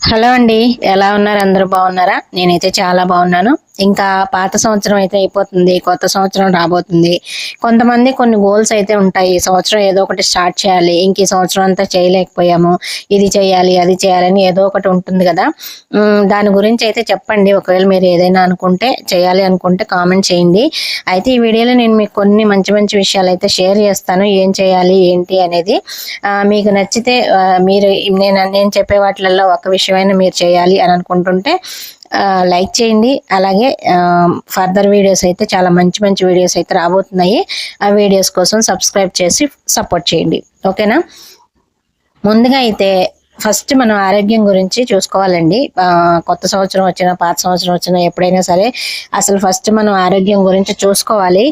Hello అండి ఎలా ఉన్నారు? అందరూ బాగున్నారా? నేనైతే చాలా బాగున్నాను. ఇంకా పాత సంవత్సరం అయితే అయిపోతుంది కొత్త సంవత్సరం రాబోతుంది. కొంతమంది కొన్ని గోల్స్ అయితే ఉంటాయి. ఈ సంవత్సరం ఏదో ఒకటి స్టార్ట్ చేయాలి. ఇంక ఈ సంవత్సరం అంతా చేయలేకపోయాము. ఇది చేయాలి అది చేయాలని ఏదో ఒకటి ఉంటుంది కదా. దాని గురించి అయితే చెప్పండి. ఒకవేళ మీరు ఏదైనా అనుకుంటే చేయాలి అనుకుంటే కామెంట్ చేయండి. అయితే ఈ వీడియోలో నేను మీకు కొన్ని మంచి మంచి విషయాలు అయితే షేర్ చేస్తాను. ఏం చేయాలి ఏంటి అనేది. మీకు నచ్చితే మీరు నేను నేను చెప్పే వాటిలలో ఒక విషయమైనా మీరు చేయాలి అని అనుకుంటుంటే లైక్ చేయండి. అలాగే ఫర్దర్ వీడియోస్ అయితే చాలా మంచి మంచి వీడియోస్ అయితే రాబోతున్నాయి. ఆ వీడియోస్ కోసం సబ్స్క్రైబ్ చేసి సపోర్ట్ చేయండి. ఓకేనా? ముందుగా అయితే ఫస్ట్ మనం ఆరోగ్యం గురించి చూసుకోవాలండి. కొత్త సంవత్సరం వచ్చినా పాత సంవత్సరం వచ్చినా ఎప్పుడైనా సరే అసలు ఫస్ట్ మనం ఆరోగ్యం గురించి చూసుకోవాలి.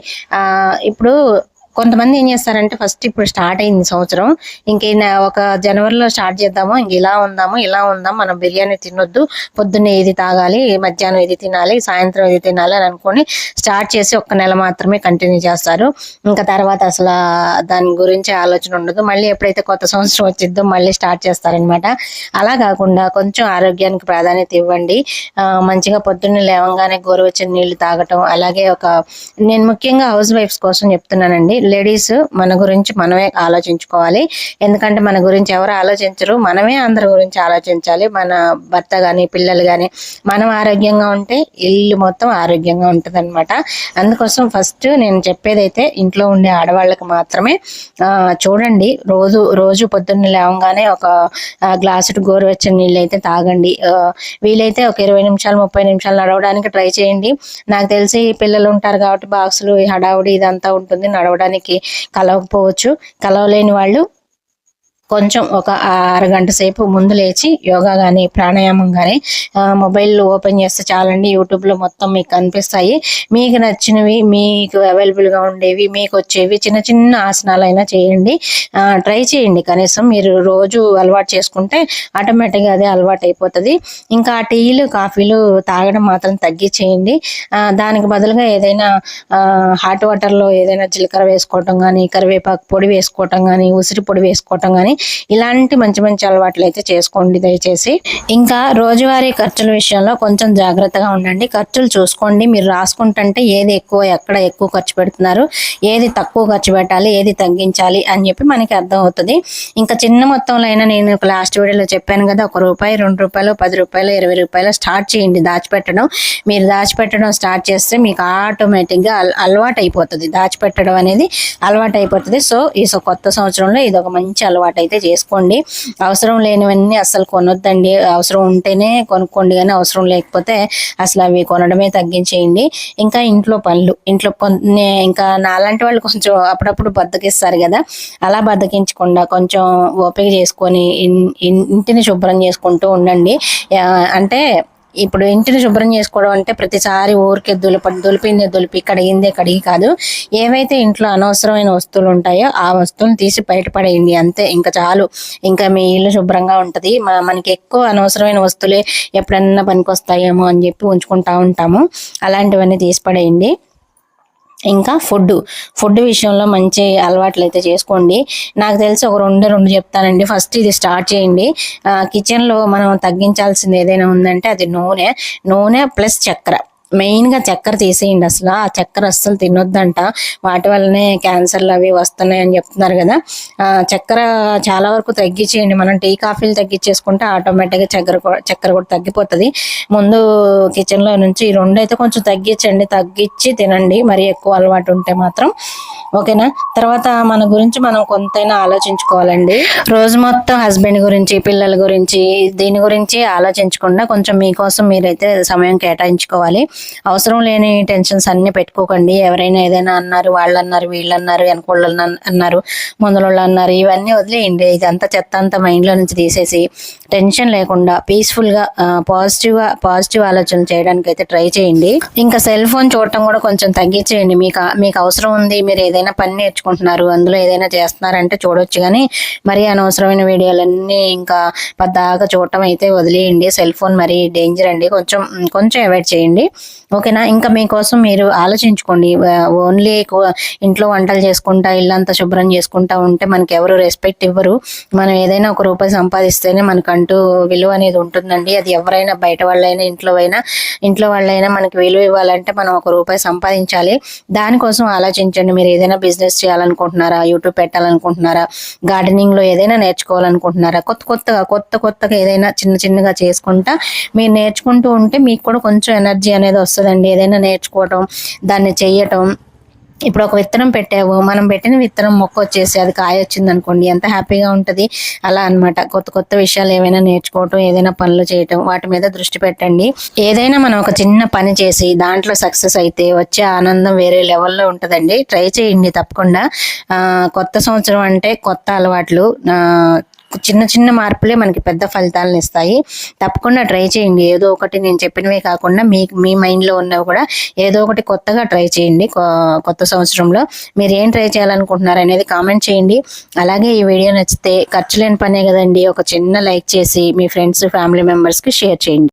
ఇప్పుడు కొంతమంది ఏం చేస్తారంటే ఫస్ట్ ఇప్పుడు స్టార్ట్ అయింది సంవత్సరం. ఇంక ఒక జనవరిలో స్టార్ట్ చేద్దాము ఇంక ఇలా ఉందాము ఇలా ఉందాం మనం బిర్యానీ తినొద్దు పొద్దున్నే ఇది తాగాలి మధ్యాహ్నం ఇది తినాలి సాయంత్రం ఇది తినాలి అని అనుకొని స్టార్ట్ చేసి ఒక్క నెల మాత్రమే కంటిన్యూ చేస్తారు. ఇంకా తర్వాత అసలు దాని గురించి ఆలోచన ఉండదు. మళ్ళీ ఎప్పుడైతే కొత్త సంవత్సరం వచ్చిద్దో మళ్ళీ స్టార్ట్ చేస్తారనమాట అలా కాకుండా కొంచెం ఆరోగ్యానికి ప్రాధాన్యత ఇవ్వండి. మంచిగా పొద్దున్నే లేవగానే గోరువెచ్చని నీళ్ళు తాగటం అలాగే ఒక నేను ముఖ్యంగా హౌస్ వైఫ్స్ కోసం చెప్తున్నానండి. లేడీస్ మన గురించి మనమే ఆలోచించుకోవాలి. ఎందుకంటే మన గురించి ఎవరు ఆలోచించరు. మనమే అందరి గురించి ఆలోచించాలి. మన భర్త కానీ పిల్లలు కానీ మనం ఆరోగ్యంగా ఉంటే ఇల్లు మొత్తం ఆరోగ్యంగా ఉంటుంది అనమాట అందుకోసం ఫస్ట్ నేను చెప్పేదైతే ఇంట్లో ఉండే ఆడవాళ్ళకి మాత్రమే చూడండి. రోజు రోజు పొద్దున్న లేవగానే ఒక ఆ, గ్లాసుడు గోరువెచ్చని నీళ్ళు అయితే తాగండి వీలైతే ఒక ఇరవై నిమిషాలు ముప్పై నిమిషాలు నడవడానికి ట్రై చేయండి. నాకు తెలిసి పిల్లలు ఉంటారు కాబట్టి బాక్సులు ఈ హడావుడి ఇదంతా ఉంటుంది. నడవడానికి కలవకపోవచ్చు. కలవలేని వాళ్ళు కొంచెం ఒక అరగంట సేపు ముందు లేచి యోగా కానీ ప్రాణాయామం కానీ మొబైల్ ఓపెన్ చేస్తే చాలండి. యూట్యూబ్లో మొత్తం మీకు కనిపిస్తాయి. మీకు నచ్చినవి మీకు అవైలబుల్గా ఉండేవి మీకు వచ్చేవి చిన్న చిన్న ఆసనాలైనా చేయండి. ట్రై చేయండి. కనీసం మీరు రోజు అలవాటు చేసుకుంటే ఆటోమేటిక్గా అదే అలవాటు అయిపోతుంది. ఇంకా టీలు కాఫీలు తాగడం మాత్రం తగ్గించేయండి. దానికి బదులుగా ఏదైనా హాట్ వాటర్లో ఏదైనా జీలకర్ర వేసుకోవటం కానీ కరివేపాకు పొడి వేసుకోవటం కానీ ఉసిరి పొడి వేసుకోవటం కానీ ఇలాంటి మంచి మంచి అలవాట్లు అయితే చేసుకోండి దయచేసి. ఇంకా రోజువారీ ఖర్చుల విషయంలో కొంచెం జాగ్రత్తగా ఉండండి. ఖర్చులు చూసుకోండి. మీరు రాసుకుంటుంటే ఏది ఎక్కువ ఎక్కడ ఎక్కువ ఖర్చు పెడుతున్నారు ఏది తక్కువ ఖర్చు పెట్టాలి ఏది తగ్గించాలి అని చెప్పి మనకి అర్థం అవుతుంది ఇంకా చిన్న మొత్తంలో అయినా నేను లాస్ట్ వీడియోలో చెప్పాను కదా ఒక రూపాయి రెండు రూపాయలు పది రూపాయలు ఇరవై రూపాయలు స్టార్ట్ చేయండి. దాచిపెట్టడం మీరు దాచిపెట్టడం స్టార్ట్ చేస్తే మీకు ఆటోమేటిక్గా అల- అలవాటు అయిపోతుంది దాచిపెట్టడం అనేది అలవాటు అయిపోతుంది సో ఈ కొత్త సంవత్సరంలో ఇది ఒక మంచి అలవాటు అయితే చేసుకోండి. అవసరం లేనివన్నీ అసలు కొనొద్దండి. అవసరం ఉంటేనే కొనుక్కోండి కానీ అవసరం లేకపోతే అసలు అవి కొనడమే తగ్గించేయండి. ఇంకా ఇంట్లో పనులు ఇంట్లో కొన్ని ఇంకా నాలాంటి వాళ్ళు కొంచెం అప్పుడప్పుడు బద్దకిస్తారు కదా. అలా బద్దకించకుండా కొంచెం ఓపిక చేసుకొని ఇన్- ఇంటిని శుభ్రం చేసుకుంటూ ఉండండి. అంటే ఇప్పుడు ఇంటిని శుభ్రం చేసుకోవడం అంటే ప్రతిసారి ఊరికే దులిప దులిపిందే దులిపి కడిగిందే కడిగి కాదు. ఏవైతే ఇంట్లో అనవసరమైన వస్తువులు ఉంటాయో ఆ వస్తువులు తీసి బయటపడేయండి అంతే. ఇంకా చాలు. ఇంకా మీ ఇల్లు శుభ్రంగా ఉంటుంది. మనకి ఎక్కువ అనవసరమైన వస్తువులే ఎప్పుడన్నా పనికొస్తాయేమో అని చెప్పి ఉంచుకుంటా ఉంటాము. అలాంటివన్నీ తీసి పడేయండి. ఇంకా ఫుడ్ ఫుడ్ విషయంలో మంచి అలవాట్లు అయితే చేసుకోండి. నాకు తెలిసి ఒక రెండు రెండు చెప్తానండి. ఫస్ట్ ఇది స్టార్ట్ చేయండి. కిచెన్లో మనం తగ్గించాల్సింది ఏదైనా ఉందంటే అది నూనె. నూనె ప్లస్ చక్కెర. మెయిన్గా చక్కెర తీసేయండి అసలు. ఆ చక్కెర అస్సలు తినొద్దంట. వాటి వల్లనే క్యాన్సర్లు అవి వస్తున్నాయి అని చెప్తున్నారు కదా. చక్కెర చాలా వరకు తగ్గించేయండి. మనం టీ కాఫీలు తగ్గించేసుకుంటే ఆటోమేటిక్గా చక్కెర కూడా చక్కెర కూడా తగ్గిపోతుంది. ముందు కిచెన్లో నుంచి ఈ రెండు అయితే కొంచెం తగ్గించండి. తగ్గించి తినండి. మరి ఎక్కువ అలవాటు ఉంటే మాత్రం. ఓకేనా? తర్వాత మన గురించి మనం కొంతైనా ఆలోచించుకోవాలండి. రోజు మొత్తం హస్బెండ్ గురించి పిల్లల గురించి దీని గురించి ఆలోచించకుండా కొంచెం మీకోసం మీరైతే సమయం కేటాయించుకోవాలి. అవసరం లేని టెన్షన్స్ అన్నీ పెట్టుకోకండి. ఎవరైనా ఏదైనా అన్నారు వాళ్ళు అన్నారు వీళ్ళు అన్నారు వెనకోళ్ళు అన్నారు ముందులోళ్ళు అన్నారు ఇవన్నీ వదిలేయండి. ఇదంతా చెత్త అంతా మైండ్లో నుంచి తీసేసి టెన్షన్ లేకుండా పీస్ఫుల్గా పాజిటివ్గా పాజిటివ్ ఆలోచన చేయడానికి అయితే ట్రై చేయండి. ఇంకా సెల్ ఫోన్ చూడటం కూడా కొంచెం తగ్గించేయండి. మీకు మీకు అవసరం ఉంది మీరు ఏదైనా పని నేర్చుకుంటున్నారు అందులో ఏదైనా చేస్తున్నారంటే చూడొచ్చు. కానీ మరి అనవసరమైన వీడియోలన్నీ ఇంకా పద్దాగా చూడటం అయితే వదిలేయండి. సెల్ ఫోన్ మరి డేంజర్ అండి. కొంచెం కొంచెం అవాయిడ్ చేయండి. ఓకేనా? ఇంకా మీకోసం మీరు ఆలోచించుకోండి. ఓన్లీ ఇంట్లో వంటలు చేసుకుంటా ఇల్లంతా శుభ్రం చేసుకుంటా ఉంటే మనకి ఎవరు రెస్పెక్ట్ ఇవ్వరు. మనం ఏదైనా ఒక రూపాయి సంపాదిస్తేనే మనకంటూ విలువ అనేది ఉంటుందండి. అది ఎవరైనా బయట వాళ్ళైనా ఇంట్లో అయినా ఇంట్లో వాళ్ళైనా మనకి విలువ ఇవ్వాలంటే మనం ఒక రూపాయి సంపాదించాలి. దానికోసం ఆలోచించండి. మీరు ఏదైనా బిజినెస్ చేయాలనుకుంటున్నారా? యూట్యూబ్ పెట్టాలనుకుంటున్నారా? గార్డెనింగ్లో ఏదైనా నేర్చుకోవాలనుకుంటున్నారా? కొత్త కొత్తగా కొత్త కొత్తగా ఏదైనా చిన్న చిన్నగా చేసుకుంటా మీరు నేర్చుకుంటూ ఉంటే మీకు కూడా కొంచెం ఎనర్జీ అనేది వస్తుందండి. ఏదైనా నేర్చుకోవటం దాన్ని చేయటం ఇప్పుడు ఒక విత్తనం పెట్టావు మనం పెట్టిన విత్తనం మొక్క వచ్చేసి అది కాయ వచ్చింది అనుకోండి ఎంత హ్యాపీగా ఉంటుంది. అలా అన్నమాట. కొత్త కొత్త విషయాలు ఏవైనా నేర్చుకోవటం ఏదైనా పనులు చేయటం వాటి మీద దృష్టి పెట్టండి. ఏదైనా మనం ఒక చిన్న పని చేసి దాంట్లో సక్సెస్ అయితే వచ్చే ఆనందం వేరే లెవెల్లో ఉంటుందండి. ట్రై చేయండి తప్పకుండా. కొత్త సంవత్సరం అంటే కొత్త అలవాట్లు చిన్న చిన్న మార్పులే మనకి పెద్ద ఫలితాలను ఇస్తాయి. తప్పకుండా ట్రై చేయండి. ఏదో ఒకటి నేను చెప్పినవే కాకుండా మీ మీ మైండ్లో ఉన్నవి కూడా ఏదో ఒకటి కొత్తగా ట్రై చేయండి. కొ- కొత్త సంవత్సరంలో మీరు ఏం ట్రై చేయాలనుకుంటున్నారు అనేది కామెంట్ చేయండి. అలాగే ఈ వీడియో నచ్చితే ఖర్చు లేని పనే కదండి. ఒక చిన్న లైక్ చేసి మీ ఫ్రెండ్స్ ఫ్యామిలీ మెంబర్స్కి షేర్ చేయండి.